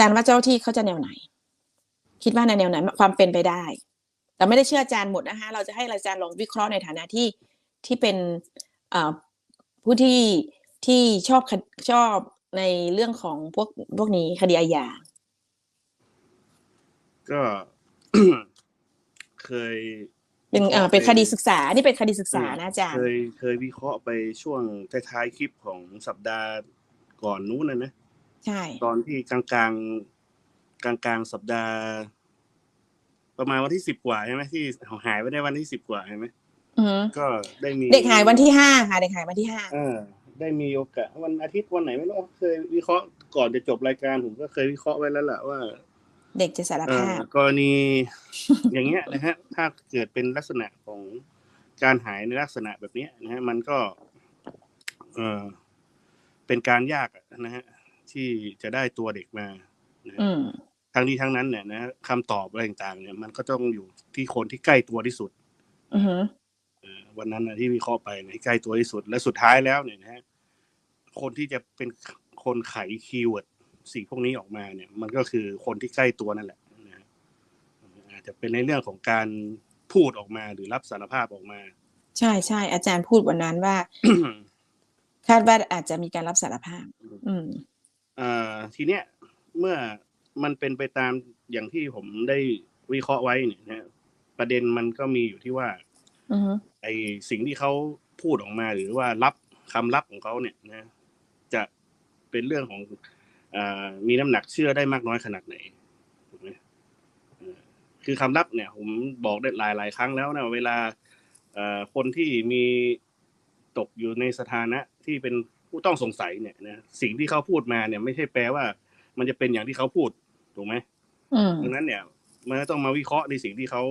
จารย์ว่าเจ้าที่เขาจะแนวไหน คิดว่าในแนวไหนความเป็นไปได้ แต่ไม่ได้เชื่ออาจารย์หมดนะคะเราจะให้อาจารย์ลองวิเคราะห์ในฐานะที่ที่เป็นเอ่อผู้ที่ที่ชอบคดชอบในเรื่องของพวกพวกนี้คดีอาญาก็เคย เป็นเอ่อเป็นคดีศึกษา นี่เป็นคดีศึกษานะอาจารย์เคยเคยวิเคราะห์ไปช่วงท้ายๆคลิปของสัปดาห์ก่อนนู้นนะนะ ใช่ ตอนที่กลางกลางกลางกลางๆสัปดาห์ ประมาณวันที่สิบกว่าใช่ไหมที่หายไปในวันที่สิบกว่าใช่ไหมอือฮึก็ได้มีเด็กหายวันที่ห้าค่ะเด็กหายวันที่ห้าเออได้มีโอกาสวันอาทิตย์วันไหนไม่รู้เคยวิเคราะห์ก่อนจะจบรายการผมก็เคยวิเคราะห์ไว้แล้วแหละว่า เด็กจะสารเอ่ภาอพกรณีอย่างเงี้ยนะฮะ ถ้าเกิดเป็นลักษณะของการหายในลักษณะแบบเนี้ยนะฮะมันก็ เออเป็นการยากอะนะฮะ ที่จะได้ตัวเด็กมานะฮะอืมทั้งนี้ทั้งนั้นเนี่ยนะคำตอบอะไรต่างๆเนี่ย มันก็ต้องอยู่ที่คนที่ใกล้ตัวที่สุดอือฮึเอ่อวันนั้นนะที่วิเคราะห์ไปเนี่ยใกล้ตัวที่สุด และสุดท้ายแล้วเนี่ยนะฮะคนที่จะเป็นคนไขคีย์เวิร์ดสิ่งพวกนี้ออกมาเนี่ย มันก็คือคนที่ใกล้ตัวนั่นแหละนะฮะอาจจะเป็นในเรื่องของการพูดออกมาหรือรับสารภาพออกมา ใช่ใช่อาจารย์พูดวันนั้นว่า คาดว่าอาจจะมีการรับสารภาพ อืมเอ่อ ทีเนี้ยเมื่อมันเป็นไปตามอย่างที่ผมได้วิเคราะห์ไว้เนี่ยนะฮะประเด็นมันก็มีอยู่ที่ว่าอือฮึไอสิ่งที่เขาพูดออกมา หรือว่ารับคำรับของเขาเนี่ยนะ จะเป็นเรื่องของอามีน้ำหนักเชื่อได้มากน้อยขนาดไหนถูกไหมเออคือคำรับเนี่ย ผมบอกได้หลายหลายๆครั้งแล้วนะเวลาเอ่อคนที่มีตกอยู่ในสถานะที่เป็น ผู้ต้องสงสัยเนี่ยนะสิ่งที่เขาพูดมาเนี่ยไม่ใช่แปลว่า มันจะเป็นอย่างที่เขาพูดถูกไหมอืมดังนั้นเนี่ย มันก็ต้องมาวิเคราะห์ในสิ่งที่เขา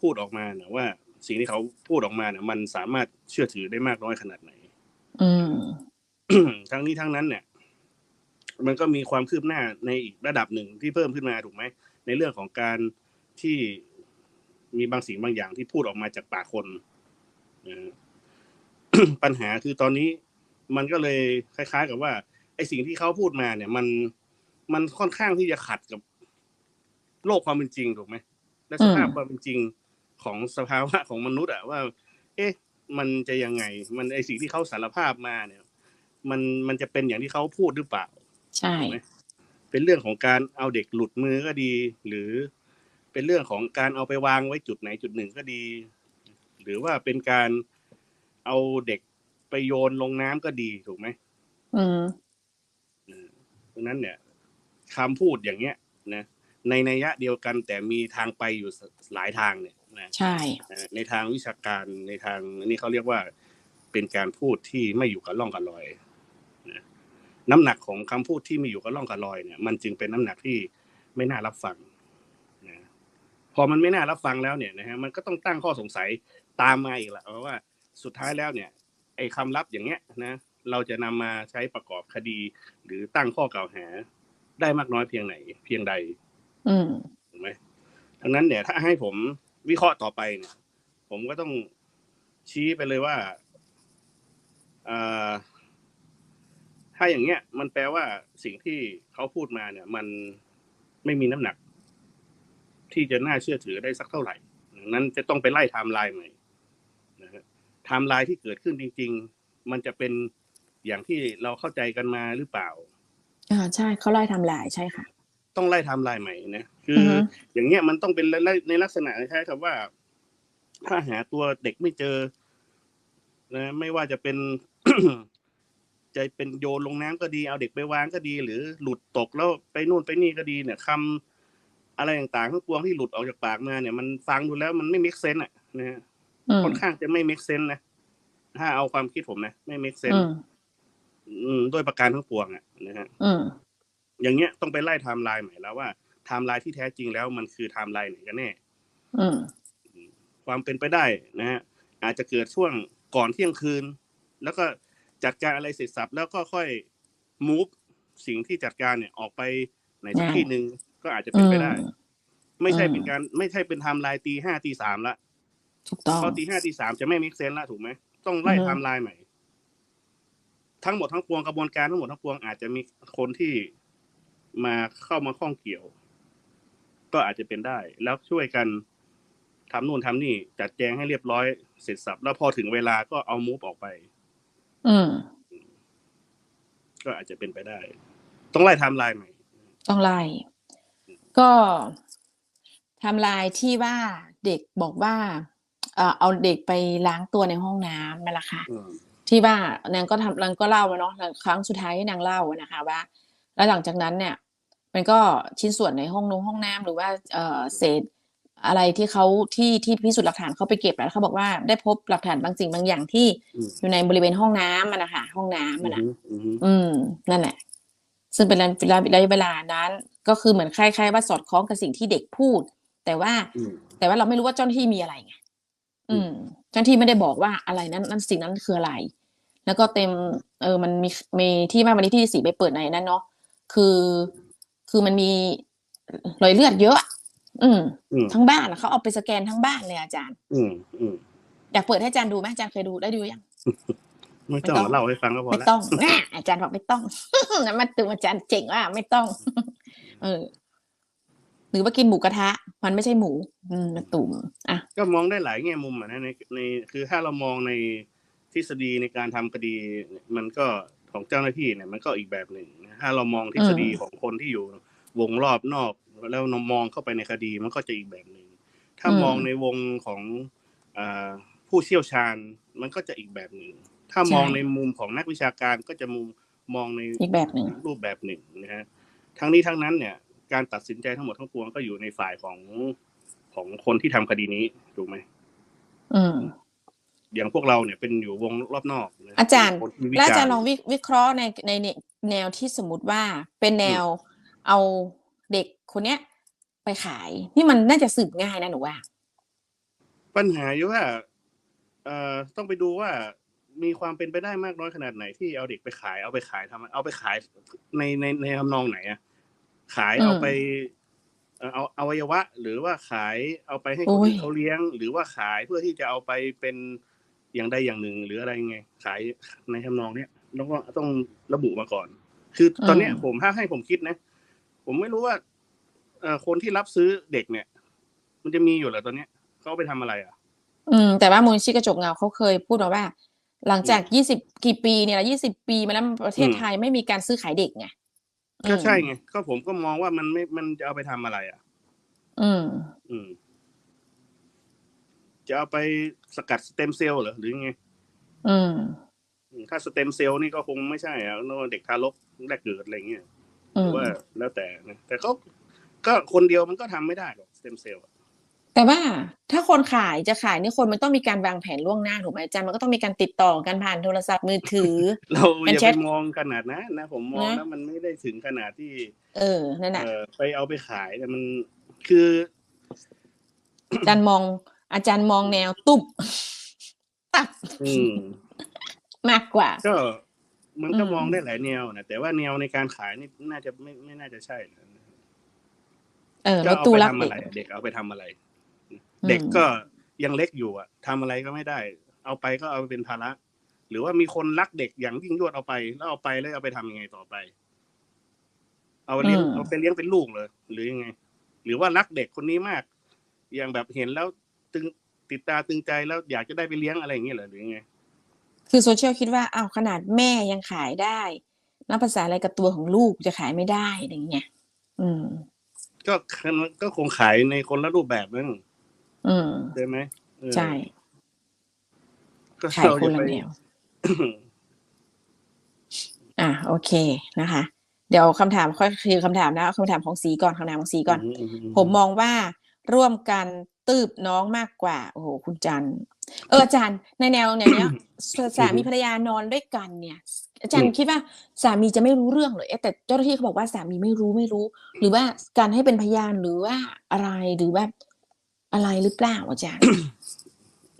พูดออกมาเนี่ยว่า สิ่งที่เขาพูดออกมาเนี่ยมันสามารถเชื่อถือได้มากน้อยขนาดไหน อืมทั้งนี้ทั้งนั้นเนี่ย มันก็มีความคืบหน้าในอีกระดับหนึ่งที่เพิ่มขึ้นมาถูกไหมในเรื่องของการที่มีบางสิ่งบางอย่างที่พูดออกมาจากปากคนนะปัญหาคือตอนนี้ มันก็เลยคล้าย ๆ กับว่า ไอ้สิ่งที่เขาพูดมาเนี่ย มันมันค่อนข้างที่จะขัดกับ โลกความเป็นจริงถูกไหมและสภาพอืมความเป็นจริงของสภาวะของมนุษย์อะว่า เอ๊ะ มันจะยังไง มันไอสิ่งที่เขาสารภาพมาเนี่ย มันมันจะเป็นอย่างที่เขาพูดหรือเปล่า ใช่ถูกไหมเป็นเรื่องของการเอาเด็กหลุดมือก็ดี หรือเป็นเรื่องของการเอาไปวางไว้จุดไหนจุดหนึ่งก็ดี หรือว่าเป็นการเอาเด็ก ไปโยนลงน้ำก็ดีถูกไหมอืมดังนั้นเนี่ยคำพูดอย่างเงี้ย นะ ในนัยยะเดียวกันแต่มีทางไปอยู่หลายทางเนี่ยนะใช่นะในทางวิชาการในทางอันนี้เขาเรียกว่าเป็นการพูดที่ไม่อยู่กับร่องกับรอยนะน้ำหนักของคำพูดที่ไม่อยู่กับร่องกับรอยเนี่ย มันจึงเป็นน้ำหนักที่ไม่น่ารับฟังนะพอมันไม่น่ารับฟังแล้วเนี่ยนะฮะมันก็ต้องตั้งข้อสงสัยตามมาอีกแหละเพราะว่าสุดท้ายแล้วเนี่ย ไอ้คำลับอย่างเงี้ยนะเราจะนำมาใช้ประกอบคดี หรือตั้งข้อกล่าวหา ได้มากน้อยเพียงไหน เพียงใด อืมถูกไหมดังนั้นเนี่ยถ้าให้ผมวิเคราะห์ต่อไปเนี่ย ผมก็ต้องชี้ไปเลยว่าเอ่อถ้าอย่างเงี้ย มันแปลว่าสิ่งที่เขาพูดมาเนี่ย มันไม่มีน้ำหนัก ที่จะน่าเชื่อถือได้สักเท่าไหร่ดังนั้นจะต้องไปไล่ไทม์ไลน์ใหม่นะฮะ ไทม์ไลน์ที่เกิดขึ้นจริง ๆ มันจะเป็นอย่างที่เราเข้าใจกันมาหรือเปล่าอ่าใช่เขาไล่ทำลายใช่ค่ะ ต้องไล่ไทม์ไลน์ใหม่นะคืออฮึอย่างเงี้ยมันต้องเป็นในในลักษณะคล้ายๆกับว่า ถ้าหาตัวเด็กไม่เจอ นะ ไม่ว่าจะเป็นจะเป็นโยนลงน้ำก็ดีเอาเด็กไปวางก็ดี หรือหลุดตกแล้วไปนู่นไปนี่ก็ดีเนี่ยคำอะไรต่างๆทั้งปวงที่หลุดออกจากปากมาเนี่ย มันฟังดูแล้วมันไม่ make sense อะนะฮะอืม ค่อนข้างจะไม่ make sense นะ ถ้าเอาความคิดผมนะ ไม่ make อื sense มอืมด้วยประการทั้งปวงอะนะฮะอืมอย่างเงี้ยต้องไปไล่ไทม์ไลน์ใหม่แล้วว่าไทม์ไลน์ที่แท้จริงแล้วมันคือไทม์ไลน์ไหนกันแน่อืมความเป็นไปได้นะฮะอาจจะเกิดช่วงก่อนเที่ยงคืน แล้วก็จัดการอะไรเสร็จสับแล้วก็ค่อย move สิ่งที่จัดการเนี่ยออกไปไหนสักอ่าที่หนึ่งก็อาจจะเป็นไปได้อืมไม่ใช่อืมเป็นการ ไม่ใช่เป็นไทม์ไลน์ตีห้าตีสามละ ถูกต้องเพราะตีห้าตีสามจะไม่มิกเซนละถูกไหมต้องไล่อือฮึไทม์ไลน์ใหม่ ทั้งหมดทั้งปวงกระบวนการทั้งหมดทั้งปวงอาจจะมีคนที่มาเข้ามาข้องเกี่ยว ก็อาจจะเป็นได้ แล้วช่วยกันทำนู่นทำนี่ จัดแจงให้เรียบร้อยเสร็จสับ แล้วพอถึงเวลาก็เอามูฟออกไป อืมก็อาจจะเป็นไปได้ ต้องไล่ไทม์ไลน์ใหม่ ต้องไล่ ก็ไทำลายที่ว่าเด็กบอกว่า เอ่อเอาเด็กไปล้างตัวในห้องน้ำนั่นแหละค่ะอืมที่ว่านางก็ทำนางก็เล่ามาเนาะครั้งสุดท้ายที่นางเล่าอะนะคะว่า แล้วหลังจากนั้นเนี่ย มันก็ชิ้นส่วนในห้องนงห้องน้ำหรือว่าเอ่อเศษอะไรที่เขาที่ที่พิสูจน์หลักฐานเขาไปเก็บแล้วเขาบอกว่าได้พบหลักฐานบางสิ่งบางอย่างที่อืมอยู่ในบริเวณห้องน้ำมันนะคะห้องน้ำมันนะอืมอืมอืมนั่นแหละ ซึ่งเป็นระยะระยะเวลานั้น ก็คือเหมือนคล้ายๆว่าสอดคล้องกับสิ่งที่เด็กพูด แต่ว่าอืมแต่ว่าเราไม่รู้ว่าเจ้าหน้าที่มีอะไรไง อืมเจ้าหน้าที่ไม่ได้บอกว่าอะไรนั้นนั่นสิ่งนั้นคืออะไร แล้วก็เต็ม เออมันมีมีที่มาวันนี้ที่สีไปเปิดในนั้นเนาะคือคือมันมีรอยเลือดเยอะ อืมอืมทั้งบ้านอะเขาเอาไปสแกนทั้งบ้านเลยอาจารย์ อืมอืมอยากเปิดให้อาจารย์ดูไหมอาจารย์เคยดูได้ดูยังไม่ต้องไม่ต้องเล่าให้ฟังก็พอไม่ละต้องแน่อาจารย์บอกไม่ต้องนะมาตูอาจารย์เจ๋งว่าไม่ต้อง เออ หรือว่ากินหมูกระทะ มันไม่ใช่หมู อืมมาตุ่มอะก็มองได้หลายแง่มุมอะนะในในคือถ้าเรามองในทฤษฎีในการทำคดีมันก็ของเจ้าหน้าที่เนี่ยมันก็อีกแบบหนึ่งนะถ้าเรามองทฤษฎีของคนที่อยู่วงรอบนอก แล้วเรามองเข้าไปในคดีมันก็จะอีกแบบหนึ่งถ้ามองในวงของอาผู้เชี่ยวชาญมันก็จะอีกแบบหนึ่งถ้ามองในมุมของนักวิชาการก็จะมุมมองในอีกแบบหนึ่งรูปแบบหนึ่งนะฮะทั้งนี้ทั้งนั้นเนี่ย การตัดสินใจทั้งหมดทั้งปวงก็อยู่ในฝ่ายของของคนที่ทำคดีนี้ถูกไหมอืมอย่างพวกเราเนี่ยเป็นอยู่วงรอบนอกนะอาจารย์คนที่วิแล้วอาจารย์ณ์ลองวิวิเคราะห์ในในในแนวที่สมมติว่าเป็นแนวเอาเด็กคนเนี้ยไปขาย นี่มันน่าจะสืบง่ายนะหนูว่า ปัญหาอยู่ว่าเอ่อต้องไปดูว่ามีความเป็นไปได้มากน้อยขนาดไหนที่เอาเด็กไปขายเอาไปขายทำเอาไปขายในในในทำนองไหนอะ ขายอืมเอาไปเอ่อเอาเอาอวัยวะ หรือว่าขายเอาไปให้คนโอ้ยที่เขาเลี้ยง หรือว่าขายเพื่อที่จะเอาไปเป็นอย่างใดอย่างหนึ่ง หรืออะไรไง ขายในทำนองเนี้ยแล้วก็ต้องระบุมาก่อน คือตอนเนี้ยผมถ้าให้ผมคิดนะ ผมไม่รู้ว่าเอ่อคนที่รับซื้อเด็กเนี่ย มันจะมีอยู่เหรอตอนเนี้ยเขาเอาไปทำอะไร อะ อืม แต่ว่ามูลนิธิกระจกเงาเขาเคยพูดมาว่า หลังจากยี่สิบกี่ปีเนี่ยยี่สิบปีมาแล้วประเทศอืมไทยไม่มีการซื้อขายเด็กไง ก็ใช่ไงก็ผมก็มองว่ามันไม่มันจะเอาไปทำอะไร อะ อืม อืม จะเอาไปสกัดสเต็มเซลล์เหรอหรือไงอืมอืมถ้าสเต็มเซลล์นี่ก็คงไม่ใช่อะนเด็กทารกแรกเกิดอะไรเงี้ยอืหรืมอว่าแล้วแต่นะแต่เขาก็คนเดียวมันก็ทำไม่ได้หรอกสเต็มเซลล์อะ แต่ว่าถ้าคนขายจะขายนี่คนมันต้องมีการวางแผนล่วงหน้าถูกไหมอาจารย์มันก็ต้องมีการติดต่อกันผ่านโทรศัพท์มือถือ เราเป็นอย่าแชไปทมองขนาดนั้นนะผมมองนะแล้วมันไม่ได้ถึงขนาดที่ เออนั่นแหะเออไปเอาไปขายแต่มันคืออาจารย์มอง อาจารย์มองแนวตุบตับอืมมากกว่า ก็มันก็อืมมองได้หลายแนวนะแต่ว่าแนวในการขายนี่น่าจะไม่ไม่น่าจะใช่นะเออก็รถเอาตู้ไปรับทำเด็อะกไรเด็กเอาไปทำอะไรอืม เด็กก็ยังเล็กอยู่อะทำอะไรก็ไม่ได้ เอาไปก็เอาไปเป็นภาระ หรือว่ามีคนรักเด็กอย่างยิ่งยวดเอาไป แล้วเอาไปแล้วเอาไปทำยังไงต่อไป เอาเลี้ยงอืมเอาไปเลี้ยงเป็นลูกเลยหรือยังไง หรือว่ารักเด็กคนนี้มาก อย่างแบบเห็นแล้วตึงติดตาตึงใจแล้วอยากจะได้ไปเลี้ยงอะไรอย่างเงี้ยเหรอหรือยังไง คือโซเชียลคิดว่าอ้าวขนาดแม่ยังขายได้นับภาษาอะไรกับตัวของลูกจะขายไม่ได้อะไรอย่างเงี้ย อืม ก็ก็คงขายในคนละรูปแบบนั่น อืมใช่ไหมเออใช่ก็ขายเราคนจะละไปแนวอะโอเคนะคะ เดี๋ยวคำถามค่อยคือคำถามนะเอาคำถามของสีก่อนคำถามของสีก่อน ผมมองว่าร่วมกันตืบน้องมากกว่า โอ้โหคุณจันทร์เอออาจารย์ในแนวแนวเนี้ยสามีภรรยานอนด้วยกันเนี่ย อาจารย์คิดว่าสามีจะไม่รู้เรื่องเลยเอ๊ะแต่เจ้าหน้าที่เขาบอกว่าสามีไม่รู้ไม่รู้ หรือว่าการให้เป็นพยานหรือว่าอะไรหรือว่า อะไรหรือเปล่าอาจารย์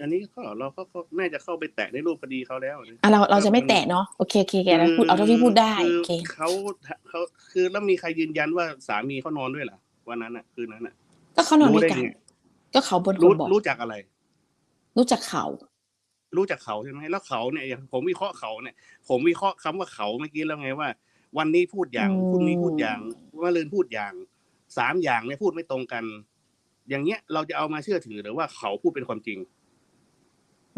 อันนี้ก็เราก็ก็น่าจะเข้าไปแตะในรูปคดีเขาแล้วนะอะเราเราจะไม่แตะเนาะโอเคโอเคแกแล้วพูดเอาเท่าที่พูดได้คือโอเคเขาเขาคือแล้วมีใครยืนยันว่าสามีเขานอนด้วยเหรอวันนั้นอะคืนนั้นอะ ก็เขานอนรู้ด้วยได้กันไงก็เขาบนครู้นบอกรู้จักอะไร รู้จักเขา รู้จักเขาใช่ไหมแล้วเขาเนี่ยอย่างผมวิเคราะห์เขาเนี่ย ผมวิเคราะห์คำว่าเขาเมื่อกี้แล้วไงว่า วันนี้พูดอย่างอืมพรุ่งนี้พูดอย่างว่าลืนพูดอย่างสามอย่างเนี่ยพูดไม่ตรงกัน อย่างเงี้ยเราจะเอามาเชื่อถือหรือว่าเขาพูดเป็นความจริง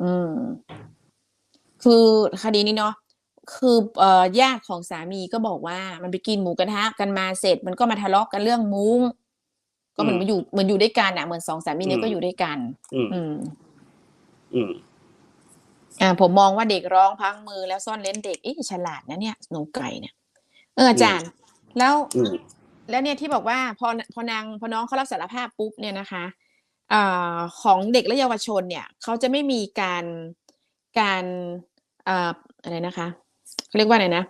อืม คือคดีนี้เนาะคือเอ่อญาติของสามีก็บอกว่ามันไปกินหมูกระทะกันมาเสร็จ มันก็มาทะเลาะกันเรื่องมุ้ง ก็เหมือนอืมมาอยู่เหมือนอยู่ด้วยกันอะเหมือนสองสามีเนี่ยอืมก็อยู่ด้วยกันอืมอืม อืมอ่าผมมองว่าเด็กร้องพลังมือแล้วซ่อนเล้นเด็กเอ๊ะฉลาดนะเนี่ยหนูไก่เนี่ย เอออาจารย์ แล้วอืม แล้วเนี่ยที่บอกว่าพอพอนางพอน้องเขารับสารภาพปุ๊บเนี่ยนะคะอของเด็กและเยาวชนเนี่ยเขาจะไม่มีการการอะไรนะคะเขาเรียกว่าอะไรนะ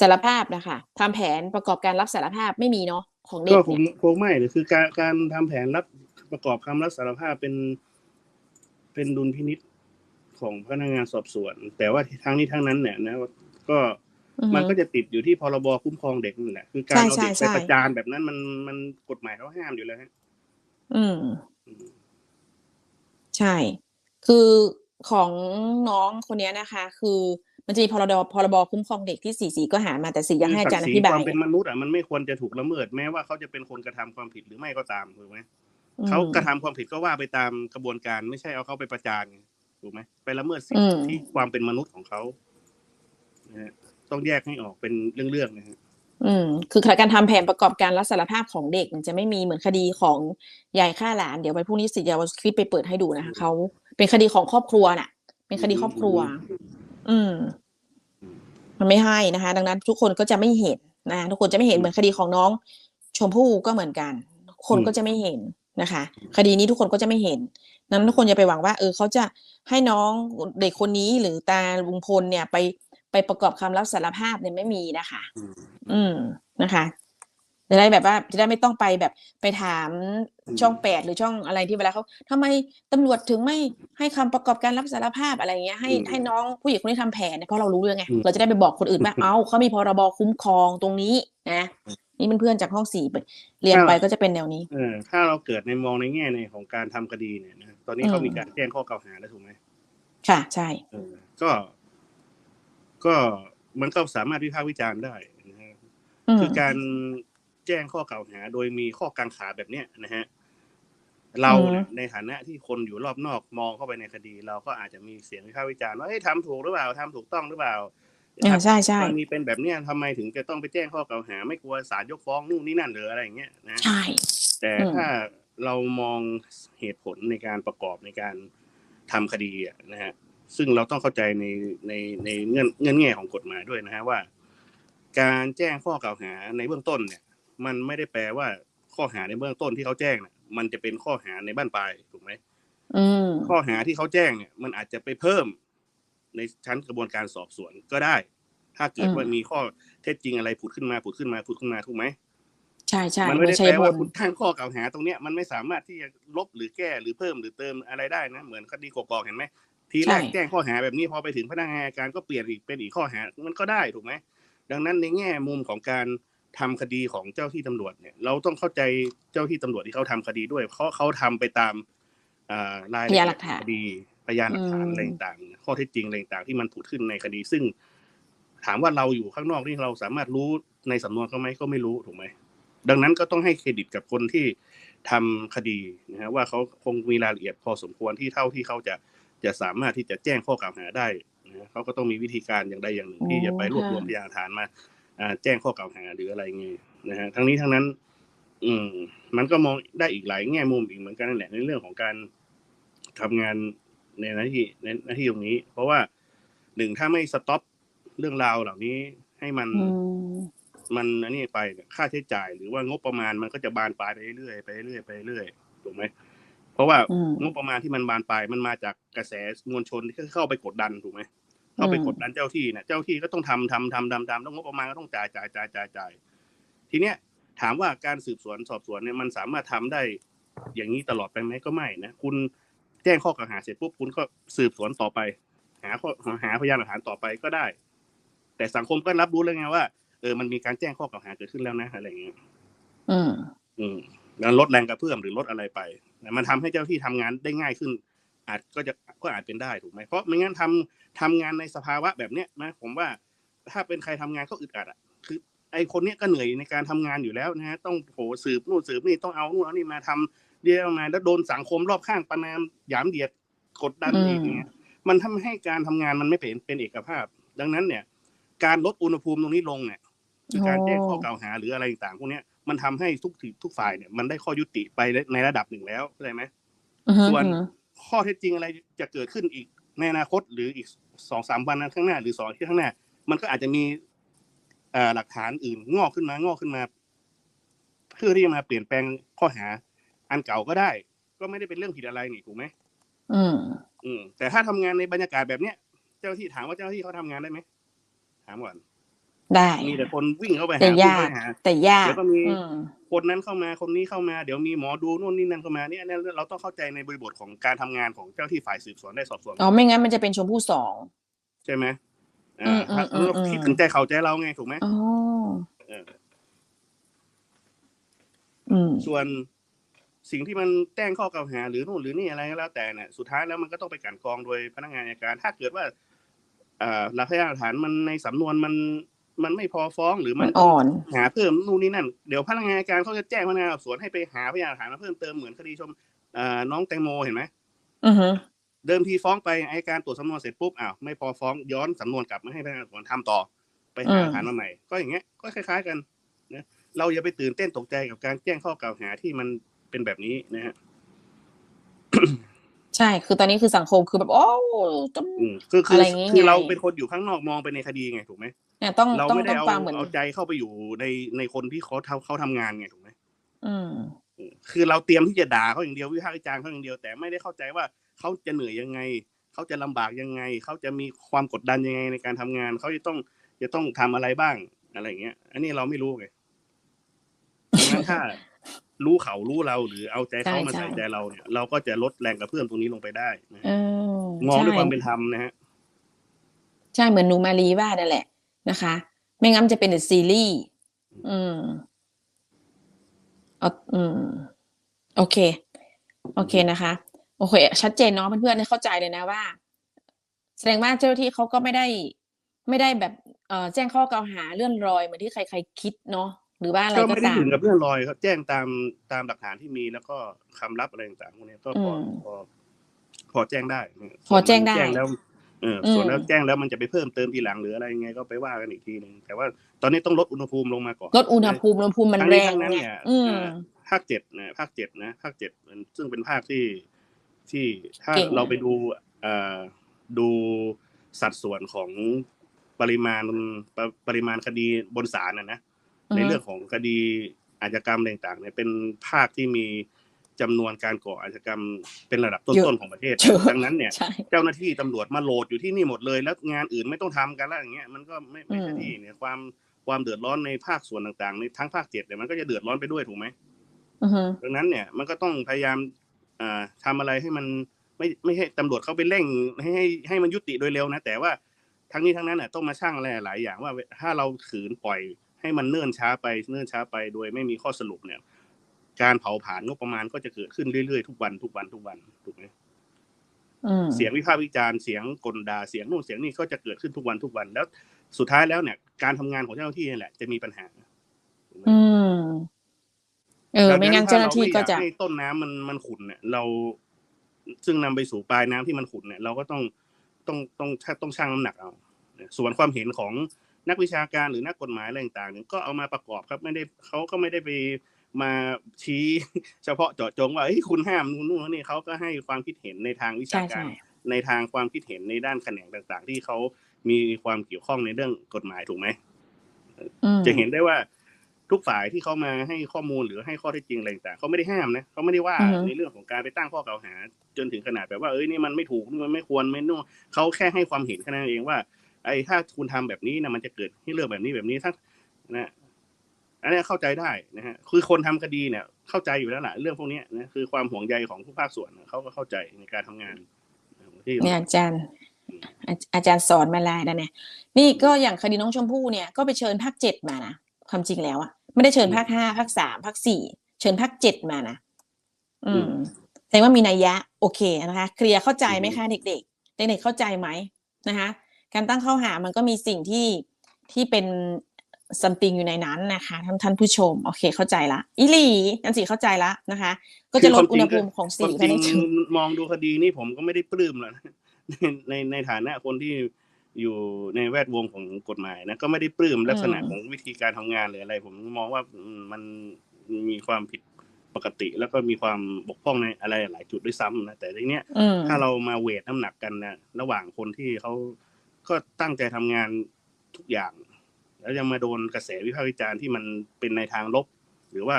สารภาพนะคะทำแผนประกอบการรับสารภาพไม่มีเนาะของเด็กก็คงเนี่ยคงไม่หรือคือการการทำแผนรับประกอบคำรับสารภาพเป็น เป็นดุลพินิษของพนักงานสอบสวน แต่ว่าทั้งนี้ทั้งนั้นเนี่ยนะก็ มันก็จะติดอยู่ที่พรบคุ้มครองเด็กนั่นแหละคือการใช่เอาใช่เด็กใช่ไปประจานแบบนั้นมันมันกฎหมายเขาห้ามอยู่แล้วฮะอืมอืมใช่ คือของน้องคนเนี้ยนะคะ คือมันจะมีพรบพรบคุ้มครองเด็กที่สี่สี่ก็หามาแต่สี่ยังให้อาจารย์อศักดิ์ศธิบาควายมเป็นมนุษย์อะมันไม่ควรจะถูกละเมิดแม้ว่าเขาจะเป็นคนกระทำความผิดหรือไม่ก็ตามถูกไหมอืมเขากระทำความผิดก็ว่าไปตามกระบวนการไม่ใช่เอาเขาไปประจานไงถูกไหมไปละเมิดสิทอืมธิความเป็นมนุษย์ของเขานะฮะ ต้องแยกให้ออกเป็นเรื่องๆนะฮะอืมคือการทำแผนประกอบการรับสารภาพของเด็ก มันจะไม่มีเหมือนคดีของยายฆ่าหลานเดี๋ยวไปพรุ่งนี้สิทธิ์เยาวชนคลิปไปเปิดให้ดูนะคะเขาเป็นคดีของครอบครัวน่ะ เป็นคดีครอบครัว อืม มันไม่ให้นะคะ ดังนั้น ทุกคนก็จะไม่เห็นนะทุกคนจะไม่เห็นเหมือนคดีของน้อง ชมพู่ก็เหมือนกัน คนก็จะไม่เห็นนะคะ คดีนี้ทุกคนก็จะไม่เห็นนั้นทุกคนอย่าไปหวังว่า เออเขาจะให้น้องเด็กคนนี้หรือตาลุงพลเนี่ยไป ไปประกอบคำรับสารภาพเนี่ยไม่มีนะคะอืมอืมนะคะจะได้แบบว่าจะได้ไม่ต้องไปแบบไปถามอืมช่องแปดหรือช่องอะไรที่เวลาเขาทำไมตำรวจถึงไม่ให้คำประกอบการรับสารภาพอะไรเงี้ยให้ให้น้องผู้หญิงคนนี้ทำแผนเนี่ยเพราะเรารู้เรื่องไงเราจะได้ไปบอกคนอื่นว่าเอ้าเขามีพรบคุ้มครองตรงนี้นะนี่เป็นเพื่อนจากห้องสี่ไปเรียนไปก็จะเป็นแนวนี้เออถ้าเราเกิดในมองในแง่ในของการทำคดีเนี่ยนะตอนนี้อืมเขามีการแจ้งข้อกล่าวหาแล้วถูกไหมค่ะใช่เออก็ ก็มันก็สามารถวิพากษ์วิจารณ์ได้นะฮะอืมคือการแจ้งข้อกล่าวหา โดยมีข้อกังขาแบบเนี้ยนะฮะเราเนี่ยในฐานะที่คนอยู่รอบนอกมองเข้าไปในคดี เราก็อาจจะมีเสียงวิพากษ์วิจารณ์ว่าเฮ้ยทำถูกหรือเปล่าทำถูกต้องหรือเปล่าอ่าใช่ใช่กรณีเป็นแบบเนี้ยทำไมถึงจะต้องไปแจ้งข้อกล่าวหา ไม่กลัวศาลยกฟ้องนู่นนี่นั่นหรืออะไรอย่างเงี้ยนะใช่แต่อืมถ้าเรามองเหตุผลในการประกอบในการทำคดีอะนะฮะ ซึ่งเราต้องเข้าใจในในในเงื่อนเงื่อนแง่ของกฎหมายด้วยนะฮะว่า การแจ้งข้อกล่าวหาในเบื้องต้นเนี่ย มันไม่ได้แปลว่าข้อหาในเบื้องต้นที่เขาแจ้งเนี่ยมันจะเป็นข้อหาในบ้านปลายถูกไหมอืมข้อหาที่เขาแจ้งเนี่ย มันอาจจะไปเพิ่มในชั้นกระบวนการสอบสวนก็ได้ ถ้าเกิดอืมว่ามีข้อเท็จจริงอะไรผุดขึ้นมาผุดขึ้นมาผุดขึ้นมาถูกไหมใช่ใช่มันไม่ได้ใช่แปลบว่านคุณตั้งข้อกล่าวหาตรงเนี้ยมันไม่สามารถที่จะลบหรือแก้หรือเพิ่มหรือเติมอะไรได้นะ เหมือนคดีกอกๆเห็นไหม ทีแรกใช่แจ้งข้อหาแบบนี้พอไปถึงพนักงานอัยการก็เปลี่ยนอีกเป็นอีกข้อหามันก็ได้ถูกไหมดังนั้นในแง่มุมของการทำคดีของเจ้าที่ตำรวจเนี่ยเราต้องเข้าใจเจ้าที่ตำรวจที่เขาทำคดีด้วย เพราะเขาทำไปตามอ่ารายละพเอียายนดหลักฐานคดีพยานหลักฐานอืมอะไรต่างๆข้อเท็จจริงอะไรต่างๆที่มันผุดขึ้นในคดี ซึ่ง ถามว่าเราอยู่ข้างนอกนี่เราสามารถรู้ในสำนวนเขาไหมก็ไม่รู้ถูกไหมดังนั้นก็ต้องให้เครดิตกับคนที่ทำคดีนะฮะว่าเขาคงมีรายละเอียดพอสมควรที่เท่าที่เขาจะ จะสามารถที่จะแจ้งข้อกล่าวหาได้นะฮะเขาก็ต้องมีวิธีการอย่างใดอย่างหนึ่งที่จะไปรวบรวมพยานหลักฐานมาอ่าแจ้งข้อกล่าวหาหรืออะไรเงี้ยนะฮะทั้งนี้ทั้งนั้น อืม มันก็มองได้อีกหลายแง่มุมอีกเหมือนกันนั่นแหละในเรื่องของการทำงานในหน้าที่ในหน้าที่ตรงนี้ เพราะว่าหนึ่งถ้าไม่สต็อปเรื่องราวเหล่านี้ให้มันอืมมันอันนี้ไปเนี่ยค่าใช้จ่ายหรือว่างบประมาณมันก็จะบานปลายไปเรื่อยๆไปเรื่อยๆไปเรื่อยๆถูกไหม เพราะว่าอืมงบประมาณที่มันบานปลายมันมาจากกระแสมวลชนที่เข้าไปกดดันถูกไหมเข้าไปกดดันเจ้าที่เนี่ยเจ้าที่ก็ต้องทำทำทำทำทำแล้วงบประมาณก็ต้องจ่ายจ่ายจ่ายจ่ายจ่ายทีเนี้ยถามว่าการสืบสวนสอบสวนเนี่ยมันสามารถทำได้อย่างนี้ตลอดไปไหมก็ไม่นะคุณแจ้งข้อกล่าวหาเสร็จปุ๊บคุณก็สืบสวนต่อไป หาข้อหาพยานหลักฐานต่อไปก็ได้ แต่สังคมก็รับรู้แล้วไงว่าเออมันมีการแจ้งข้อกล่าวหาเกิดขึ้นแล้วนะอะไรอย่างเงี้ยอืมอืมแล้วลดแรงกระเพื่อมหรือลดอะไรไปแต่ มันทำให้เจ้าที่ทำงานได้ง่ายขึ้น อาจก็จะก็อาจเป็นได้ถูกไหมเพราะไม่งั้นทำทำงานในสภาวะแบบเนี้ยนะผมว่าถ้าเป็นใครทำงานก็อึดอัดอะคือไอคนเนี้ยก็เหนื่อยในการทำงานอยู่แล้วนะฮะต้องโหสืบนู่นสืบนี่ต้องเอานู่นเอานี่มาทำเรียกมาแล้วโดนสังคมรอบข้างประนามหยามเหยียดกดดันอืมอีกอย่างเงี้ยมันทำให้การทำงานมันไม่เป็นเป็นเอกภาพ ดังนั้นเนี่ย การลดอุณหภูมิตรงนี้ลงเนี่ยคือการแจ้งข้อกล่าวหาหรืออะไรต่างๆพวกเนี้ย มันทำให้ทุกทีทุกฝ่ายเนี่ยมันได้ข้อยุติไปในระดับหนึ่งแล้วเข้าใจไหมอือฮึส่วนอือฮึข้อเท็จจริงอะไรจะเกิดขึ้นอีกในอนาคตหรืออีกสองสามวันข้างหน้า หรือสองอาที่ข้างหน้า มันก็อาจจะมีเอ่อหลักฐานอื่นงอกขึ้นมางอกขึ้นมา เพื่อที่จะมาเปลี่ยนแปลงข้อหา อันเก่าก็ได้ ก็ไม่ได้เป็นเรื่องผิดอะไรนี่ถูกไหมอืมอืมแต่ถ้าทำงานในบรรยากาศแบบเนี้ย เจ้าหน้าที่ถามว่าเจ้าหน้าที่เขาทำงานได้ไหมถามก่อน ได้มีแต่คนวิ่งเข้าไปแต่หาวิ่งยากเข้าไปหาแต่ยากเดี๋ยวก็มีอืมคนนั้นเข้ามาคนนี้เข้ามาเดี๋ยวมีหมอดูนู่นนี่นั่นเข้ามาเนี่ยเนี่ยเราต้องเข้าใจในบริบทของการทำงานของเจ้าที่ฝ่ายสืบสวนได้สอบสวนอ๋อไม่งั้นมันจะเป็นชมพู่สองใช่ไหมอือ่ามอืมถ้าอืมเราอืมคิดถึงใจเขาใจเราไงถูกไหมอ๋อเอออืมส่วนสิ่งที่มันแจ้งข้อกล่าวหา หรือนู่นหรือนี่อะไรก็แล้วแต่เนี่ยสุดท้ายแล้วมันก็ต้องไปกลันกรองโดยพนักงานอัยการ ถ้าเกิดว่าอ่าหลักพยานหลักฐานมันในสำนวนมัน มันไม่พอฟ้องหรือมัมันนอ่อน หาเพิ่มนู่นนี่นั่น เดี๋ยวพนักงานอัยการเขาจะแจ้งพนักงานสอบสวนให้ไปหาพยานหลักฐานมาเพิ่มเติมเหมือนคดีชมอ่าน้องแตงโมเห็นไหมอือฮึเดิมทีฟ้องไปอัยการตรวจสำนวนเสร็จปุ๊บอ้าวไม่พอฟ้องย้อนสำนวนกลับมาให้พนักงานสอบสวนทำต่อ ไปหาหลักฐานมาใหม่ ก็อย่างเงี้ยก็คล้าย ๆ กันนะเราอย่าไปตื่นเต้นตกใจกับการแจ้งข้อกล่าวหาที่มันเป็นแบบนี้นะฮะ ใช่ คือตอนนี้คือสังคมคือแบบโอ้ต้องอืมคือคืออะไรอย่างงี้คือไงเราเป็นคนอยู่ข้างนอกมองไปในคดีไงถูกไหมเนี่ยต้องเราต้องไม่ได้ต้องเอาฟังเหมือนเอาใจเข้าไปอยู่ในในคนที่เขาทำเขาทำงานไงถูกไหมอืมอืมคือเราเตรียมที่จะด่าเขาอย่างเดียววิพากษ์วิจารณ์เขาอย่างเดียวแต่ไม่ได้เข้าใจว่าเขาจะเหนื่อยยังไงเขาจะลำบากยังไงเขาจะมีความกดดันยังไงในการทำงานเขาจะต้องจะต้องทำอะไรบ้างอะไรอย่างเงี้ย อันนี้เราไม่รู้ไงดังนั้นถ้า รู้เขารู้เราหรือเอาใจเขามาใช่ใส่ใช่ใจเราเนี่ยเราก็จะลดแรงกระเพื่อมตรงนี้ลงไปได้นะเอฮะอมองด้วยใช่ความเป็นธรรมนะฮะใช่เหมือนหนูมารีว่านั่นแหละนะคะ ไม่งั้นจะเป็นแต่ซีรีส์อืมเอาอืม โอเค โอเคนะคะ โอเค ชัดเจนเนาะเพื่อนๆเข้าใจเลยนะว่า แสดงว่าเจ้าหน้าที่เขาก็ไม่ได้ ไม่ได้แบบเอ่อแจ้งข้อกล่าวหาเลื่อนลอยเหมือนที่ใครๆคิดเนาะ หรือว่าอะไรก็ก็ไม่ได้ตามถึงกับเรื่องลอยเขาแจ้งตามตามหลักฐานที่มีแล้วก็คำรับอะไรต่างๆพวกนี้ก็พออืมพอพอแจ้งได้พอแจ้งได้แจ้งแล้วเอออมส่วนแล้วแจ้งแล้วมันจะไปเพิ่มเติมทีหลังหรืออะไรยังไงก็ไปว่ากันอีกทีหนึ่งแต่ว่าตอนนี้ต้องลดอุณหภูมิลงมาก่อนลดอุณหภูมิอุณหภูมิมันทั้งแรนี้งทั้งนั้นไงเนี่ยอืมเอ่อภาคเจ็ดนะภาคเจ็ดนะภาคเจ็ดซึ่งเป็นภาคที่ที่ถ้าเก่งเราไปดูเอ่อดูสัดส่วนของปริมาณปรปริมาณคดีบนศาลนะนะ ในเรื่องของคดีอาชญากรรมอะไรต่างๆเนี่ยเป็นภาคที่มีจำนวนการก่ออาชญากรรมเป็นระดับต้นๆของประเทศเยอะดังนั้นเนี่ยใช่เจ้าหน้าที่ตำรวจมาโหลดอยู่ที่นี่หมดเลย แล้วงานอื่นไม่ต้องทำกันแล้วอย่างเงี้ยมันก็ไม่ไม่ใช่อืมที่เนี่ยความความเดือดร้อนในภาคส่วนต่างๆในทั้งภาคเจ็ดเนี่ยมันก็จะเดือดร้อนไปด้วยถูกไหมอือฮึดังนั้นเนี่ยมันก็ต้องพยายามอ่าทำอะไรให้มันไม่ไม่ให้ตำรวจเขาไปเร่งให้ให้ให้มันยุติโดยเร็วนะแต่ว่าทั้งนี้ทั้งนั้นน่ะต้องมาชั่งอะไรหลายอย่างว่าถ้าเราขืนปล่อย ให้มันเนิ่นช้าไปเนิ่นช้าไปโดยไม่มีข้อสรุปเนี่ย การเผาผลาญงบประมาณก็จะเกิดขึ้นเรื่อยๆทุกวันทุกวันทุกวันถูกไหมอืมเสียงวิพากษ์วิจารณ์เสียงกลด่าเสียงนู่นเสียงนี่ก็จะเกิดขึ้นทุกวันทุกวันแล้ว สุดท้ายแล้วเนี่ย การทำงานของเจ้าหน้าที่นี่แหละจะมีปัญหาถูกไหมอืมเออ ไม่งั้นเจ้าหน้าที่ก็จะถ้าเราไม่อยาให้ต้นน้ำมันมันขุ่นเนี่ย เรา ซึ่งนำไปสู่ปลายน้ำที่มันขุ่นเนี่ย เราก็ต้องต้องต้องต้องชั่งน้ำหนักเอาส่วนความเห็นของ นักวิชาการหรือนักกฎหมายอะไรต่างๆเนี่ยก็เอามาประกอบครับไม่ได้เขาก็ไม่ได้ไปมาชี้เฉพาะเจาะจงว่าเฮ้ยคุณห้ามนู่นนู่นนี่เขาก็ให้ความคิดเห็นในทางวิชาใช่กาใช่รในทางความคิดเห็นในด้านแขนงต่างๆ ที่เขามีความเกี่ยวข้องในเรื่องกฎหมายถูกไหมอืมจะเห็นได้ว่าทุกฝ่ายที่เขามาให้ข้อมูลหรือให้ข้อเท็จจริงอะไรต่างๆเขาไม่ได้ห้ามนะเขาไม่ได้ว่าอือฮึในเรื่องของการไปตั้งข้อกล่าวหา จนถึงขนาดแบบว่าเอ้ยนี่มันไม่ถูกนี่มันไม่ควรไม่นู่นเขาแค่ให้ความเห็นแค่นั้นเองว่า ไอ้ถ้าคุณทำแบบนี้นะมันจะเกิดให้เรื่องแบบนี้แบบนี้ถ้านะอันนี้เข้าใจได้นะฮะคือคนทำคดีเนี่ย เข้าใจอยู่แล้วแหละเรื่องพวกเนี้ยนะคือความห่วงใยของทุกภาคส่วนเขาก็เข้าใจในการทำงานที่เนี่ยอาจารย์อาอาจารย์สอนมาแล้วนะเนี่ยนี่ก็อย่างคดีน้องชมพู่เนี่ยก็ไปเชิญภาคเจ็ดมานะความจริงแล้วอะไม่ได้เชิญภาคห้าภาคสามภาคสี่เชิญภาคเจ็ดมานะอืมแสดงว่ามีนัยยะ โอเคนะคะ เคลียร์เข้าใจไหมคะเด็กๆเด็กๆเข้าใจไหมนะคะ การตั้งข้อหามันก็มีสิ่งที่ที่เป็น something อยู่ในนั้นนะคะท่านท่านผู้ชม โอเคเข้าใจละอีหลีนันสีเข้าใจละนะคะ ก็จะลดอุณหภูมิของคสีวามภายจในริงจุดมองดูคดีนี่ผมก็ไม่ได้ปลื้มหรอกนะในในในฐานะคนที่อยู่ในแวดวงของกฎหมายนะก็ไม่ได้ปลื้มลักษณะอืมของวิธีการทำงานหรืออะไร ผมมองว่าอืมมันมีความผิดปกติ แล้วก็มีความบกพร่องในอะไรหลายจุดด้วยซ้ำนะแต่ทีเนี้ยอืมถ้าเรามาเวทน้ำหนักกันนะระหว่างคนที่เขา ก็ตั้งใจทำงานทุกอย่าง แล้วยังมาโดนกระแสวิพากษ์วิจารณ์ที่มันเป็นในทางลบ หรือว่า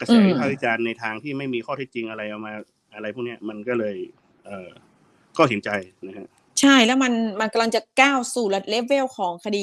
กระแสอืมวิพากษ์วิจารณ์ในทางที่ไม่มีข้อเท็จจริงอะไรเอามาอะไรพวกเนี้ยมันก็เลย เออก็เห็นใจนะฮะใช่แล้วมันมันกำลังจะก้าวสู่เลเวลของคดี